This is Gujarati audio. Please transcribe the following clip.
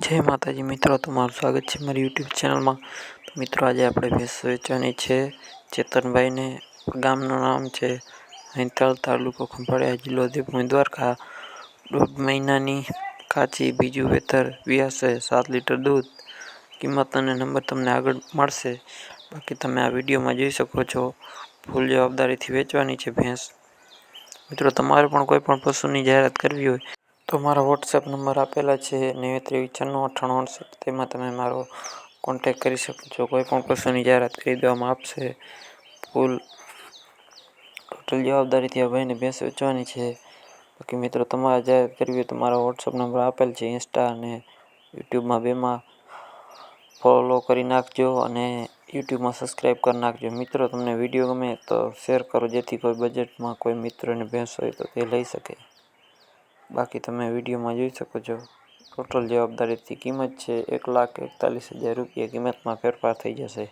જય માતાજી, મિત્રો, તમારું સ્વાગત છે મારી યુટ્યુબ ચેનલમાં. તો મિત્રો, આજે આપણે ભેંસ વેચવાની છે. ચેતનભાઈને ગામનું નામ છે હૈંતાળ તાલુકો ખંભાળિયા જિલ્લો દેવભૂમિ દ્વારકા. દોઢ મહિનાની કાચી બીજું વેતર વ્યાસે સાત લીટર દૂધ. કિંમત અને નંબર તમને આગળ મળશે. બાકી તમે આ વિડીયોમાં જોઈ શકો છો ફૂલ જવાબદારીથી વેચવાની છે ભેંસ. મિત્રો, તમારે પણ કોઈ પણ પશુની જાહેરાત કરવી હોય તો મારા વોટ્સએપ નંબર આપેલા છે નેવું ત્રેવીસ છન્નું અઠ્ઠાણું અડસઠ. તેમાં તમે મારો કોન્ટેક કરી શકો છો. કોઈ પણ પશુની જાહેરાત કરી દેવામાં આપશે. ફૂલ ટોટલ જવાબદારીથી આ ભાઈને ભેંસ વેચવાની છે. બાકી મિત્રો, તમારે જાહેરાત કરવી હોય તો મારો વોટ્સઅપ નંબર આપેલ છે. ઇન્સ્ટા અને યુટ્યુબમાં બેમાં ફોલો કરી નાખજો અને યુટ્યુબમાં સબસ્ક્રાઈબ કરી નાખજો. મિત્રો, તમને વીડિયો ગમે તો શેર કરો. જેથી કોઈ બજેટમાં કોઈ મિત્રોને ભેંસ હોય તો તે લઈ શકે. બાકી તમે વિડીયોમાં જોઈ શકો છો, ટોટલ જવાબદારીથી કિંમત છે એક લાખ એકતાલીસ હજાર રૂપિયા કિંમતમાં ફેરફાર થઈ જશે.